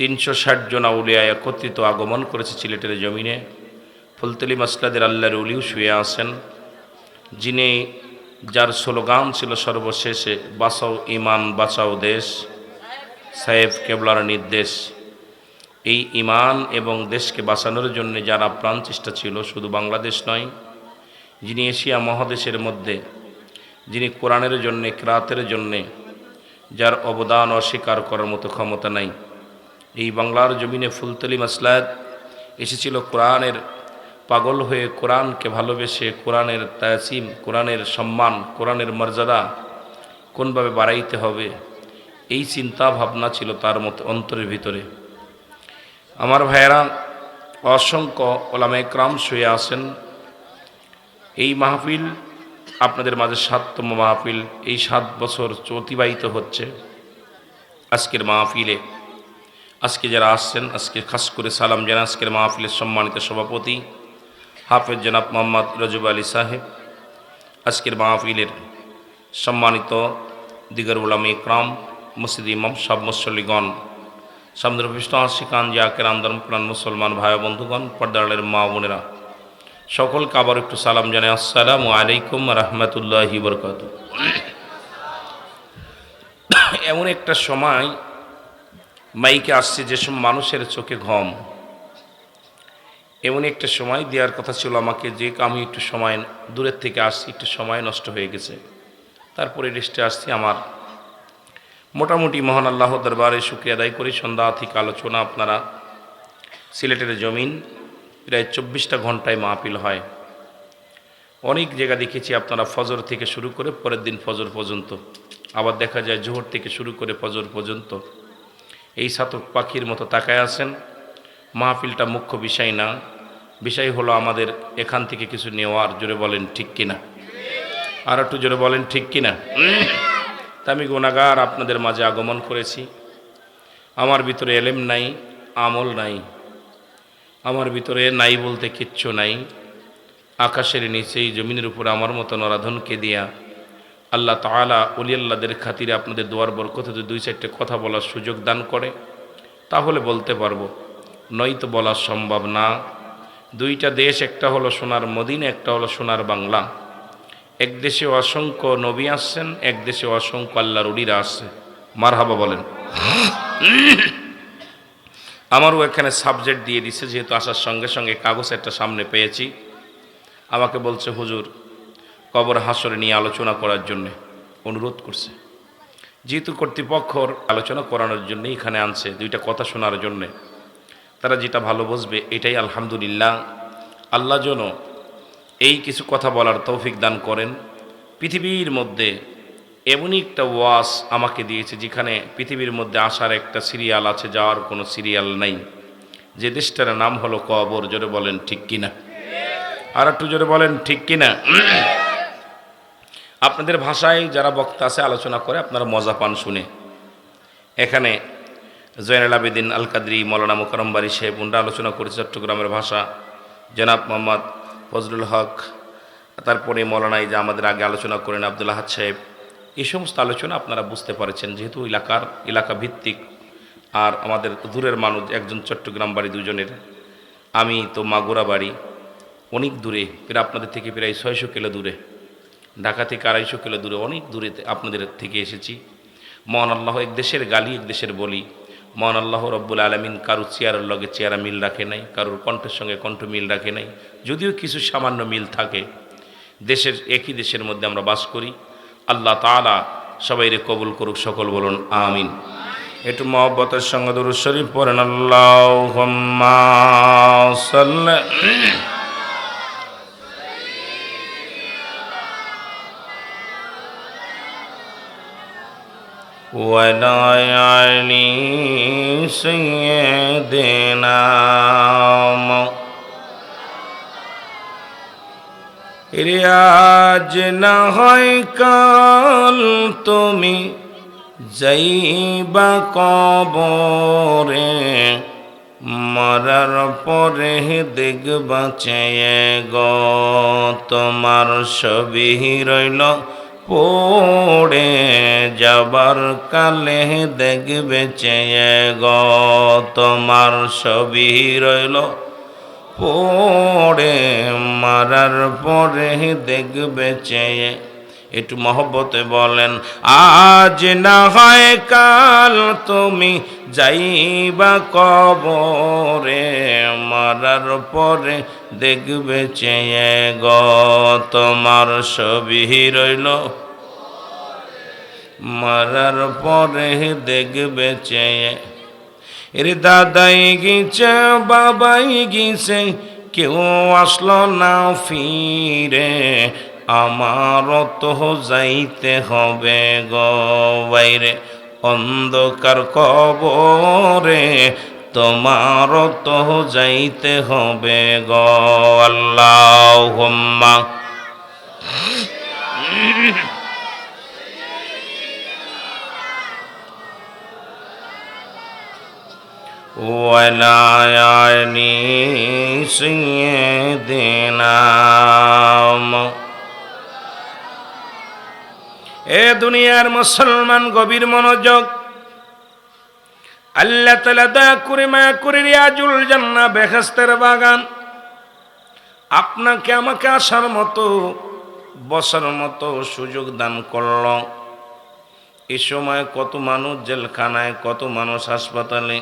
তিনশো ষাট জন আউলিয়া একত্রিত আগমন করেছে সিলেটের জমিনে। ফুলতলি মাসলাদের আল্লাহর উলিও শুয়ে আসেন যিনি যার স্লোগান ছিল সর্বশেষে, বাঁচাও ইমান বাঁচাও দেশ। সাহেব কেবলার নির্দেশ। এই ইমান এবং দেশকে বাঁচানোর জন্য যার আপ্রাণ চেষ্টা ছিল, শুধু বাংলাদেশ নয়, যিনি এশিয়া মহাদেশের মধ্যে, যিনি কোরআনের জন্যে, ক্রাতের জন্যে, যার অবদান অস্বীকার করার মতো ক্ষমতা নাই। এই বাংলার জমিনে ফুলতলি মাসলাদ এসেছিল কোরআনের পাগল হয়ে কোরআনকে ভালোবেসে কোরআনের তায়াসিম, কোরআনের সম্মান, কোরআনের মর্যাদা কোনভাবে বাড়াইতে হবে? এই চিন্তা ভাবনা ছিল তার মতো অন্তরের ভিতরে। আমার ভাইয়েরা, অসংখ্য ওলামা একরাম শুয়ে আসেন এই মাহফিল আপনাদের মাঝে সাততম মাহফিল। এই সাত বছর অতিবাহিত হচ্ছে আজকের মাহফিলে। আজকে যারা আসছেন, আজকে খাস করে সালাম জানা আজকের মাহফিলের সম্মানিত সভাপতি হাফেজ জনাব মোহাম্মদ রজব আলী সাহেব। আজকের মাহফিলের সম্মানিত দিগর উলাম ইকরাম, মসজিদ ইমাম সব মুসল্লিগণ সামুদ্রপৃষ্ঠ আশিকান জাকের আন্দোলন প্রাণ মুসলমান ভাই বন্ধুগণ পর্দারের মা বোনেরা, সকলকে আবার একটু সালাম জানাই। আসসালামু আলাইকুম রহমতুল্লাহি বরকাত এমন একটা সময় মাইকে আসছে যেসব মানুষের চোখে ঘম। এমন একটা সময় দেওয়ার কথা ছিল আমাকে যে আমি একটু সময় দূরের থেকে আসছি, একটু সময় নষ্ট হয়ে গেছে। তারপরে রেস্টে আসছি আমার। মোটামুটি মহান আল্লাহ দরবারে শুক্রিয়া আদায় করি। সন্ধ্যা থেকে আলোচনা আপনারা সিলেটের জমিন, প্রায় চব্বিশটা ঘন্টায় মাহফিল হয়। অনেক জায়গা দেখেছি আপনারা ফজর থেকে শুরু করে পরের দিন ফজর পর্যন্ত। আবার দেখা যায় জোহর থেকে শুরু করে ফজর পর্যন্ত। এই সাতক পাখির মতো তাকায় আছেন। মাহফিলটা মুখ্য বিষয় না। বিষয় হলো আমাদের এখান থেকে কিছু নেওয়ার। জোরে বলেন, ঠিক কিনা? আর একটু জোরে বলেন, ঠিক কিনা? তা আমি গুণাগার আপনাদের মাঝে আগমন করেছি। আমার ভিতরে এলেম নাই, আমল নাই। আমার ভিতরে নাই বলতে কিচ্ছু নাই। আকাশের নিচেই, জমিনের উপর আমার মতো নরাধনকে দিয়া আল্লাহ তালা অলিয়াল্লাদের খাতিরে আপনাদের দোয়ার বরকতে যদি দুই চারটে কথা বলার সুযোগ দান করে, তাহলে বলতে পারব, নয়তো বলা সম্ভব না। দুইটা দেশ, একটা হলো সোনার মদিনা, একটা হলো সোনার বাংলা। এক দেশে অসংখ্য নবী আসছেন, এক দেশে অসংখ্য আল্লাহর উড়িরা আসছে। মার হাবা বলেন। আমারও এখানে সাবজেক্ট দিয়ে দিছে, যেহেতু আসার সঙ্গে সঙ্গে কাগজ একটা সামনে পেয়েছি। আমাকে বলছে, হুজুর কবর হাসরে নিয়ে আলোচনা করার জন্যে অনুরোধ করছে। যেহেতু কর্তৃপক্ষর আলোচনা করানোর জন্য এখানে আনছে, দুইটা কথা শোনার জন্যে। তারা যেটা ভালো বুঝবে, এটাই আলহামদুলিল্লাহ। আল্লাহ যেন এই কিছু কথা বলার তৌফিক দান করেন। পৃথিবীর মধ্যে এমনই একটা ওয়াস আমাকে দিয়েছে, যেখানে পৃথিবীর মধ্যে আসার একটা সিরিয়াল আছে যাওয়ার কোনো সিরিয়াল নাই। যে দেশটার নাম হলো কবর, জোরে বলেন ঠিক কিনা? আর একটু জোরে বলেন ঠিক কিনা? আপনাদের ভাষায় যারা বক্তা আছে, আলোচনা করে আপনারা মজা পান শুনে। এখানে জয়নাল আবেদিন আল কাদরি মৌলানা মোকারম্বারি সাহেব, উনরা আলোচনা করেছে চট্টগ্রামের ভাষা। জনাব মোহাম্মদ ফজলুল হক, তারপরে মৌলানাই যে আমাদের আগে আলোচনা করেন আব্দুল আহাদ সাহেব। এই সমস্ত আলোচনা আপনারা বুঝতে পারছেন, যেহেতু এলাকার এলাকা ভিত্তিক। আর আমাদের দূরের মানুষ, একজন চট্টগ্রাম বাড়ি, দুজনের। আমি তো মাগুরা বাড়ি, অনেক দূরে, প্রায় আপনাদের থেকে প্রায় ছয়শো কিলো দূরে। ঢাকা থেকে আড়াইশো কিলো দূরে অনেক দূরে আপনাদের থেকে এসেছি। মহান আল্লাহ এক দেশের গালি, এক দেশের বলি। মহান আল্লাহ রব্বুল আলমিন কারুর চেয়ারের লগে চেয়ারা মিল রাখে নাই, কারোর কণ্ঠের সঙ্গে কণ্ঠ মিল রাখে নাই, যদিও কিছু সামান্য মিল থাকে। দেশের, একই দেশের মধ্যে আমরা বাস করি। আল্লাহ তালা সবাইরে কবুল করুক, সকল বলুন, আমিন। একটু মহব্বতের সঙ্গে দরুদ শরীফ পড়েন। আল্লাহ ولا علي سيدنا রিয়াজ না হয় কাল তুমি যাইবা কবরে মরার পরে দেখবা চেয়ে গ তোমার ছবি রইল পড়ে যাবার কালে দেখবে চেয়ে গ তোমার ছবি রইল। পড়ে মারার পরে দেখবে চেয়ে একটু মহব্বতে বলেন, আজ না হয় কাল তুমি যাইবা কবরে মারার পরে দেখবে চেয়ে গ, তোমার ছবি রইল। মারার পরে দেখবে চেয়ে এর দাদাই গিয়েছে, বাবাই গিয়েছে, কেউ আসলো না ফিরে। আমারত যাইতে হবে গাইরে অন্ধকার কবরে তোমার তো যাইতে হবে গল্লাহ আল্লাহ ওয়ালায়ানি সিয়ে দিনাম এ দুনিয়ার মুসলমান গভীর মনোযোগ। আল্লাহ তালা দয়া করে মায়া করে রিয়াজুল জান্না বেহেস্তের বাগান। আপনাকে আমাকে আসার মতো, বসার মতো সুযোগ দান করল। এ সময় কত মানুষ জেলখানায়, কত মানুষ হাসপাতালে,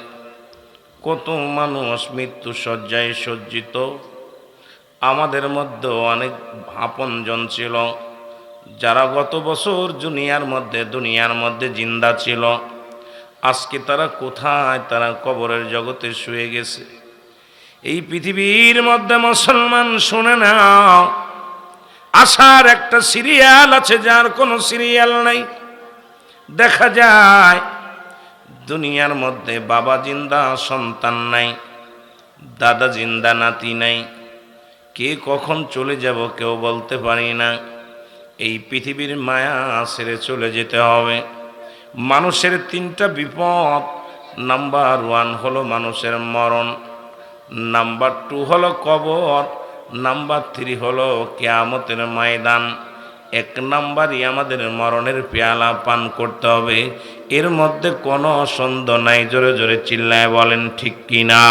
কত মানুষ মৃত্যু শয্যায় সজ্জিত। আমাদের মধ্যে অনেক আপনজন ছিল। যারা গত বছর দুনিয়ার মধ্যে দুনিয়ার মধ্যে জিন্দা ছিল, আজকে তারা কোথায়? তারা কবরের জগতে শুয়ে গেছে। এই পৃথিবীর মধ্যে মুসলমান, শুনে নাও। আসার একটা সিরিয়াল আছে, যার কোনো সিরিয়াল নাই। দেখা যায়, দুনিয়ার মধ্যে বাবা জিন্দা, সন্তান নাই, দাদা জিন্দা, নাতি নাই। কে কখন চলে যাব কেউ বলতে পারি না। এই পৃথিবীর মায়া ছেড়ে চলে যেতে হবে। মানুষের তিনটা বিপদ। নাম্বার ওয়ান হলো মানুষের মরণ। নাম্বার টু হলো কবর। নাম্বার থ্রি হলো কেয়ামতের ময়দান। এক নাম্বারই আমাদের মরণের পেয়ালা পান করতে হবে। এর মধ্যে কোনো সন্দেহ নাই, জোরে জোরে চিল্লায় বলেন, ঠিক কিনা?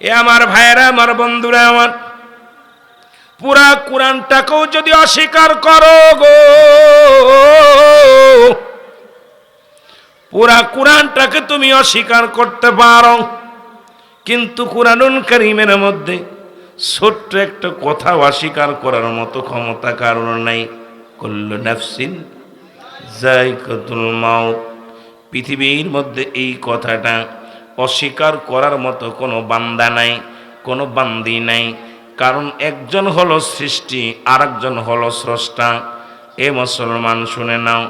এ আমার ভাইয়েরা, আমার বন্ধুরা, আমার পুরা কোরআনটাকেও যদি অস্বীকার করো গো। পুরা কোরআনটাকে তুমি অস্বীকার করতে পারো। কিন্তু কোরআনুল করিমের মধ্যে ছোট্ট একটা কথা অস্বীকার করার মতো ক্ষমতা কারণ নাই। কল্ল নাফসিন জাইকাতুল মাউত। পৃথিবীর মধ্যে এই কথাটা অস্বীকার করার মতো কোনো বান্দা নাই, কোনো বান্দি নাই। কারণ একজন হলো সৃষ্টি আর একজন হলো স্রষ্টা। এ মুসলমান শুনে নাও,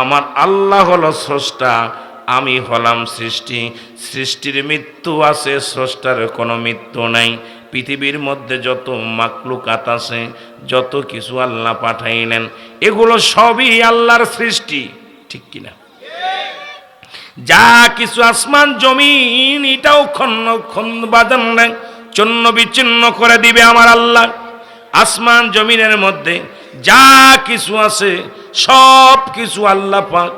আমার আল্লাহ হলো স্রষ্টা, আমি হলাম সৃষ্টি। সৃষ্টির মৃত্যু আছে, স্রষ্টার কোনো মৃত্যু নাই। পৃথিবীর মধ্যে যত মাকলুকাত আছে, যত কিছু আল্লাহ পাঠাইলেন, এগুলো সবই আল্লাহর সৃষ্টি। ঠিক কিনা? যা কিছু আসমান, জমিন, এটাও খন্ন খন্দ বাজান নাই। চন্ন বিচ্ছিন্ন করে দিবে আমার আল্লাহ। আসমান জমিনের মধ্যে যা কিছু আছে, সব কিছু আল্লাহ পাক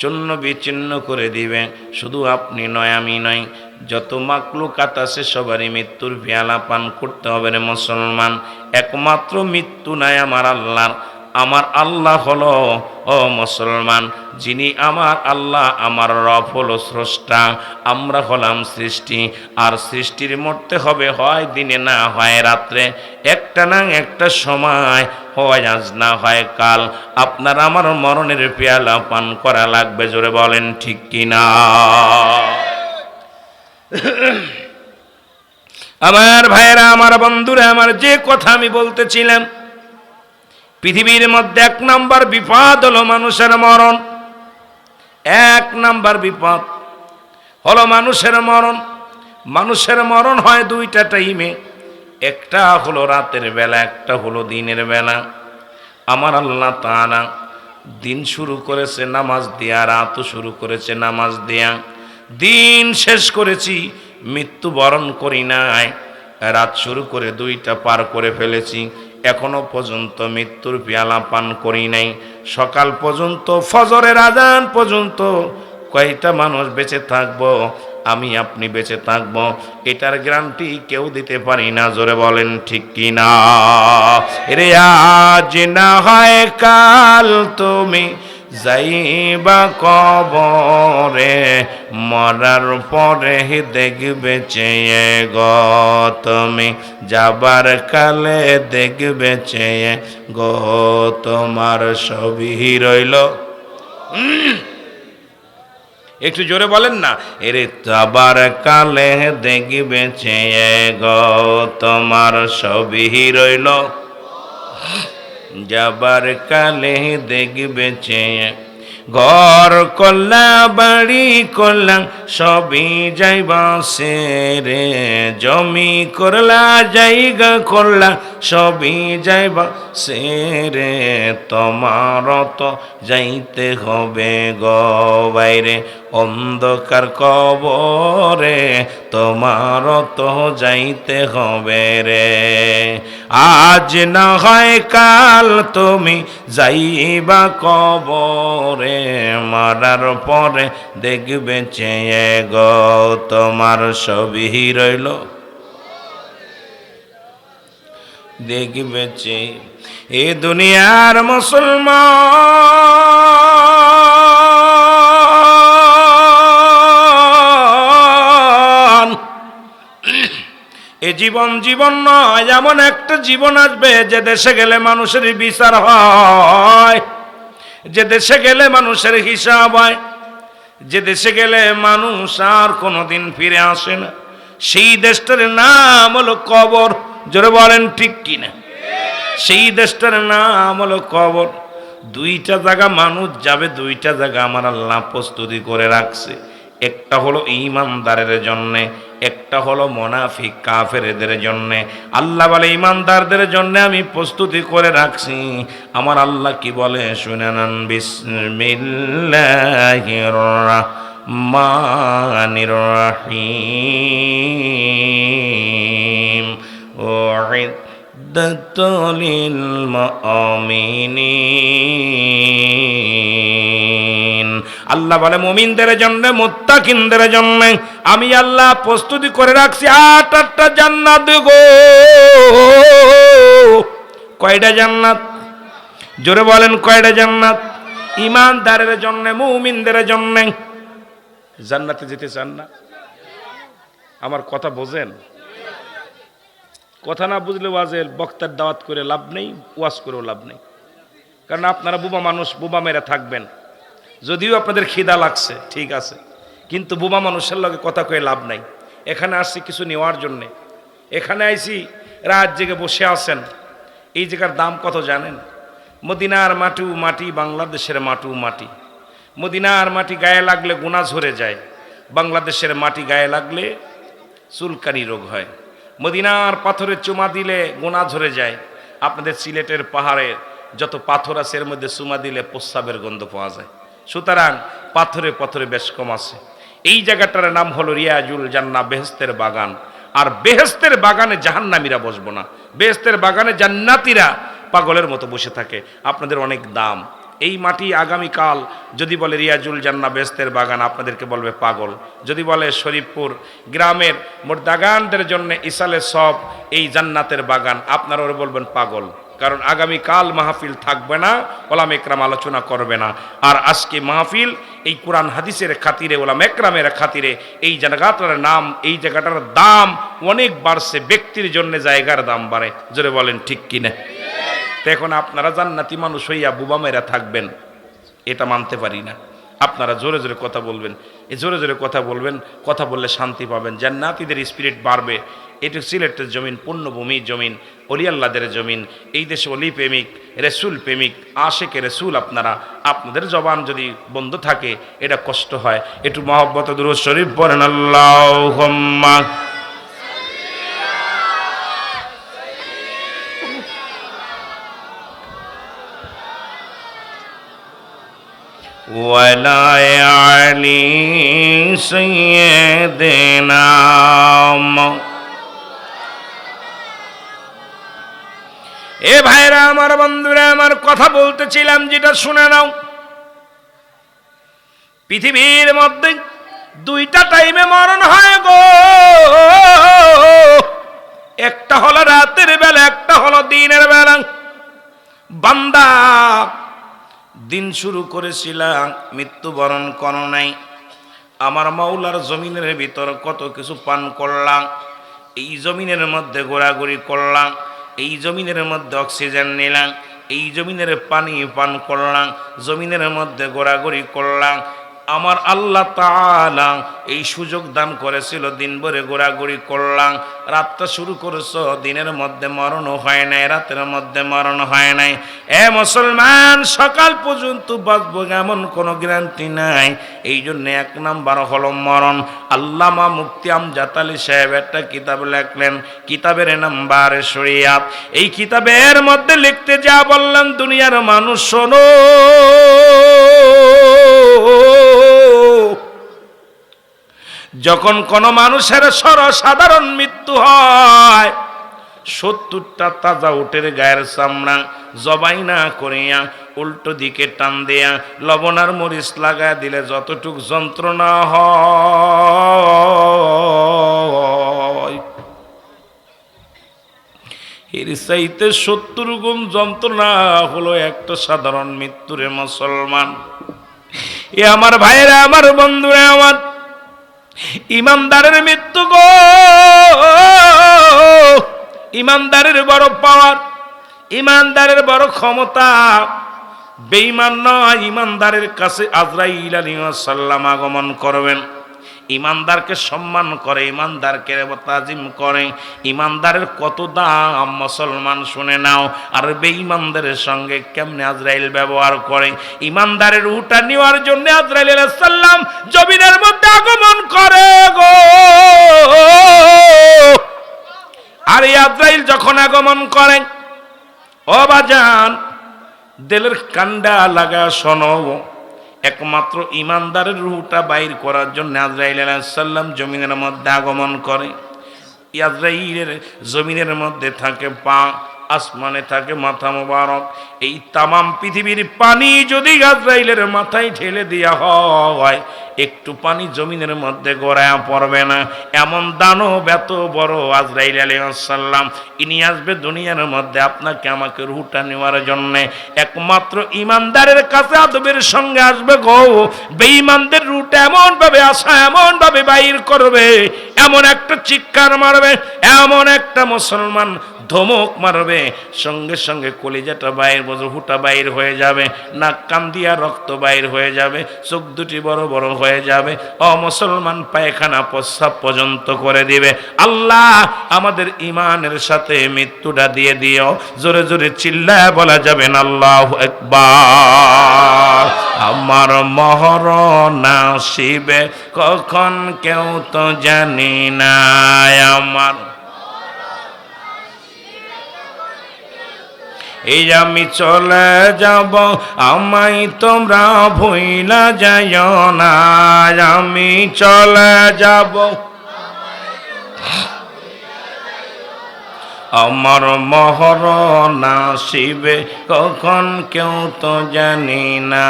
চন্ন বিচ্ছিন্ন করে দিবে। শুধু আপনি নয়, আমি নয়, যত মাকলুকাত আছে সবারই মৃত্যুর পেয়ালা পান করতে হবে রে মুসলমান। একমাত্র মৃত্যু নাই আমার আল্লাহর। আমার আল্লাহ হলো, ও মুসলমান, যিনি আমার আল্লাহ, আমার রব হলো স্রষ্টা, আমরা হলাম সৃষ্টি, আর সৃষ্টির মরতে হবে হয় দিনে না হয় রাত্রে, একটা না একটা সময় হয় আজ না হয় কাল। আপনার আমার মরণের পেয়ালা পান করা লাগবে, জোরে বলেন ঠিক কিনা? আমার ভাইয়েরা, আমার বন্ধুরা, আমার যে কথা আমি বলতেছিলাম পৃথিবীর মধ্যে এক নাম্বার বিপদ হলো মানুষের মরণ। এক নাম্বার বিপদ হলো মানুষের মরণ। মানুষের মরণ হয় দুইটা টাইমে। একটা হলো রাতের বেলা, একটা হলো দিনের বেলা। আমার আল্লাহ তাআলা দিন শুরু করেছে নামাজ দেয়া রাতও শুরু করেছে নামাজ দেয়া। দিন শেষ করেছি, মৃত্যুবরণ করি নাই। রাত শুরু করে দুইটা পার করে ফেলেছি। এখনও পর্যন্ত মৃত্যুর পেয়ালা পান করি নাই। সকাল পর্যন্ত, ফজরের আজান পর্যন্ত কয়টা মানুষ বেঁচে থাকব, আমি আপনি বেঁচে থাকব, এটার গ্রান্টি কেউ দিতে পারি না, জোরে বলেন ঠিক কি না? রে আজ না হয় কাল তুমি যাইবা কবরে, মরার পরে দেখবে চেয়ে গ তুমি। যাবার কালে দেখবে চেয়ে গো তোমার সবই রইল। একটু জোরে বলেন না। এরে যাবার কালে দেখবে চেয়ে গো তোমার সবই রইল। যাবার কালে দেখবে চেয়ে ঘর করলা বাড়ি করলাম সবই যাইবা সে রে। জমি, করলা, জায়গা করলা সবই যাইবা সে রে। তোমার তো যাইতে হবে গো বাইরে, অন্ধকার কবরে তোমার তো যাইতে হবে রে। আজ না হয় কাল তুমি যাইবা কবরে মারার পরে দেখবে চেয়ে গো তোমার সবই রইল। দেখবে চেয়ে এ দুনিয়ার মুসলমান। এ জীবন জীবন নয়, এমন একটা জীবন আসবে যে দেশে গেলে মানুষের বিচার হয়। যে দেশে গেলে মানুষের হিসাব হয়, যে দেশে গেলে মানুষ আর কোনোদিন ফিরে আসে না। সেই দেশটার নাম হলো কবর। জোরে বলেন ঠিক কিনা? সেই দেশটার নাম হলো কবর। দুইটা জায়গা মানুষ যাবে, দুইটা জায়গা আমার আল্লাহ প্রস্তুতি করে রাখছে। একটা হলো ইমানদারের জন্যে, একটা হলো কাফের কাফেরদের জন্যে। আল্লাহ বলে, ইমানদারদের জন্যে আমি প্রস্তুতি করে রাখছি। আমার আল্লাহ কি বলে? শুনে নেন বিসমিল্লাহিম ওয়াইদাতুল আল্লাহ বলে, মুমিনদের জন্য, মুত্তাকিনদের জন্য। আমি আল্লাহ প্রস্তুতি করে রাখছি, আট আটটা জান্নাত গো। কয়টা জান্নাত? জোরে বলেন, কয়টা জান্নাত? ইমানদারের জন্য, মুমিনদের জন্য। জান্নাতে যেতে চান না? আমার কথা বোঝেন? কথা না বুঝলে ওয়াজের বক্তার দাওয়াত করে লাভ নেই, ওয়াজ করেও লাভ নেই। কারণ আপনারা বুবা মানুষ, বুবা মেরে থাকবেন। যদিও আপনাদের খিদা লাগছে, ঠিক আছে। কিন্তু বোমা মানুষের লগে কথা কয়ে লাভ নাই। এখানে আসছি কিছু নেওয়ার জন্যে। এখানে আইছি, রাত জেগে বসে আছেন। এই জায়গার দাম কত জানেন? মদিনার মাটু মাটি, বাংলাদেশের মাটু মাটি। মদিনার মাটি গায়ে লাগলে গুণা ঝরে যায়। বাংলাদেশের মাটি গায়ে লাগলে চুলকানি রোগ হয়। মদিনার পাথরের চুমা দিলে গোনা ঝরে যায়। আপনাদের সিলেটের পাহাড়ে যত পাথর আছে, এর মধ্যে চুমা দিলে প্রস্রাবের গন্ধ পাওয়া যায়। সুতরাং পাথরে পাথরে বেশ কম আছে। এই জায়গাটার নাম হলো রিয়াজুল জান্না বেহেস্তের বাগান। আর বেহেস্তের বাগানে জাহান্নামীরা বসবো না। বেহেস্তের বাগানে জান্নাতিরা পাগলের মতো বসে থাকে। আপনাদের অনেক দাম। এই মাটি আগামীকাল যদি বলে রিয়াজুল জান্না বেস্তের বাগান, আপনাদেরকে বলবে পাগল। যদি বলে শরীফপুর গ্রামের মোর্দাগানদের জন্য ইসালে সব এই জান্নাতের বাগান আপনারা ওরা বলবেন পাগল। কারণ আগামীকাল মাহফিল থাকবে না, ওলাম একরাম আলোচনা করবে না। আর আজকে মাহফিল এই কোরআন হাদিসের খাতিরে, ওলাম একরামের খাতিরে, এই জায়গাটার নাম, এই জায়গাটার দাম অনেক বাড়ছে, ব্যক্তির জন্য জায়গার দাম বাড়ে। জোরে বলেন ঠিক কিনা? তো এখন আপনারা জান্নাতি মানুষ হইয়া বুবা মেরা থাকবেন, এটা মানতে পারি না। আপনারা জোরে জোরে কথা বলবেন, এই জোরে জোরে কথা বলবেন, কথা বললে শান্তি পাবেন। জান্নাতিদের স্পিরিট বাড়বে। এটা সিলেটের জমিন পুণ্যভূমির জমিন, অলিয়াল্লাদের জমিন, এই দেশে অলি প্রেমিক, রেসুল প্রেমিক, আশেকে রেসুল আপনারা, আপনাদের জবান যদি বন্ধ থাকে, এটা কষ্ট হয়। একটু মহব্বত দুরু শরীফ পড়েন আল্লাহ ولا علي سيدنا এ ভাইরা আমার বন্ধুরা আমার কথা বলতেছিলাম যেটা শুনে নাও পৃথিবীর মধ্যে দুইটা টাইমে মরণ হয় গো একটা হলো রাতের বেলা একটা হলো দিনের বেলা বান্দা দিন শুরু করেছিলাম, মৃত্যুবরণ করো নাই। আমার মাওলার জমিনের ভিতর কত কিছু পান করলাম, এই জমিনের মধ্যে ঘোরাঘুরি করলাম, এই জমিনের মধ্যে অক্সিজেন নিলাম, এই জমিনের পানি পান করলাম, জমিনের মধ্যে ঘোরাঘুরি করলাম আমার আল্লাহ তাআলা এই সুযোগ দান করেছিল, দিন ভরে ঘোরাঘুরি করলাম। রাতটা শুরু করেছ, দিনের মধ্যে মরণ হয় নাই, রাতের মধ্যে মরণ হয় নাই। এ মুসলমান, সকাল পর্যন্ত বাঁচবো এমন কোনো গ্যারান্টি নাই। এই জন্য এক নাম্বার হলো মরণ। আল্লামা মুফতি আমজাদ আলী সাহেব একটা কিতাব লেখলেন, কিতাবের নাম্বার শরিয়াত। এই কিতাবের মধ্যে লিখতে যা বললাম, দুনিয়ার মানুষ শোনো। যখন কোনো মানুষের সর্বসাধারণ মৃত্যু হয়, সত্তরটা তাজা উটের গায়ের চামড়া জবাই না করিয়া, উল্টো দিকে টান দেয়া, লবণার মরিচ লাগায় দিলে যতটুক যন্ত্রণা হয়। এর চাইতে সত্তর গুণ যন্ত্রণা হলো একটা সাধারণ মৃত্যুরে মুসলমান। এ আমার ভাইরা আমার বন্ধুরা, আমার ইমানদারের মৃত্যু গো। ইমানদারের বড় পাওয়ার ইমানদারের বড় ক্ষমতা। বেঈমান নয়, ইমানদারের কাছে আজরাইল আলাইহিস সাল্লাম আগমন করবেন। ইমানদারকে সম্মান করে, ইমানদারকে তাজিম করে। ইমানদারের কত দাম, মুসলমান শুনে নাও। আর বেঈমানদারের সঙ্গে কেমনে আজরাইল ব্যবহার করে? ইমানদারের উটা নেওয়ার জন্য আজরাইল আলাইহিস সাল্লাম জমিনের মধ্যে আগমন করে গো। আর এই আজরাইল যখন আগমন করে, ও বাজান, দিলের কান্ডা লাগা শোনো একমাত্র ইমানদারের রুহটা বাইর করার জন্য আজরাইল আলাহিসাল্লাম জমিনের মধ্যে আগমন করে। ইয়াজরাইলের জমিনের মধ্যে থাকে পা আসমানে থাকে মাথা মোবারক। এই তামাম পৃথিবীর পানি যদি আজরাইলের মাথায় ঢেলে দেওয়া হয়, একটু পানি জমিনের মধ্যে গড়ায়া পড়বে না। এমন দানব এত বড় আজরাইল আলাইসাল্লাম ইনি আসবে দুনিয়ার মধ্যে আপনাকে আমাকে রুটা নেওয়ার জন্যে। একমাত্র ইমানদারের কাছে আদবের সঙ্গে আসবে গো। বেঈমানদের রুট এমন ভাবে আসা এমন ভাবে বাইর করবে, এমন একটা চিৎকার মারবে, এমন একটা মুসলমান ধমক মারবে। সঙ্গে সঙ্গে কলিজাটা বাইর বজর হুটা বাইর হয়ে যাবে। নাক কান দিয়া রক্ত বাইর হয়ে যাবে। চোখ দুটি বড় বড় হয়ে যাবে। অ মুসলমান পায়খানা প্রস্রাব পর্যন্ত করে দিবে। আল্লাহ, আমাদের ইমানের সাথে মৃত্যুটা দিয়ে দিও। জোরে জোরে চিল্লায় বলা যাবে না, আল্লাহ একবার। আমার মহর না শিবে কখন কেউ তো জানি না আমার এই আমি চলে যাব আমাই তোমরা ভুইলা যাইও না। আমি চলে যাব। আমার মহর না শিবে কখন কেউ তো জানি না।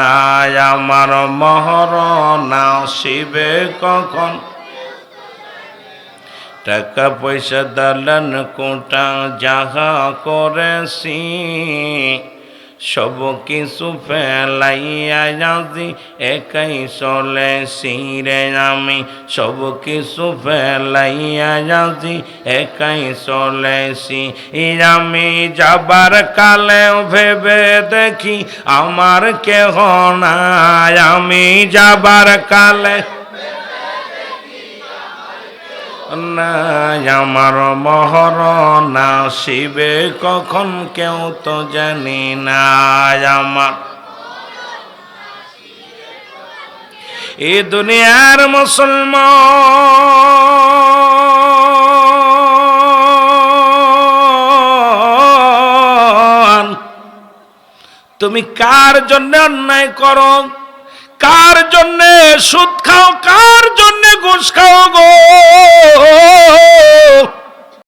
আমার মহর না শিবে কখন টাকা পয়সা দালান কোটা যাহা করেছি, সব কিছু ফেলাইয়া যাচ্ছি একাই চলেছি রে আমি। সব কিছু ফেলাইয়া যাচ্ছি একাই চলেছি। আমি যাবার কালে ভেবে দেখি, আমার কেহ নাই। আমি যাবার কালে নাই আমার মহর না শিবে কখন কেউ তো জানি না আমার। এ দুনিয়ার মুসলমান, তুমি কার জন্য অন্যায় করো? কার জন্যে সুদ খাও কার জন্যে ঘুষ খাও গো?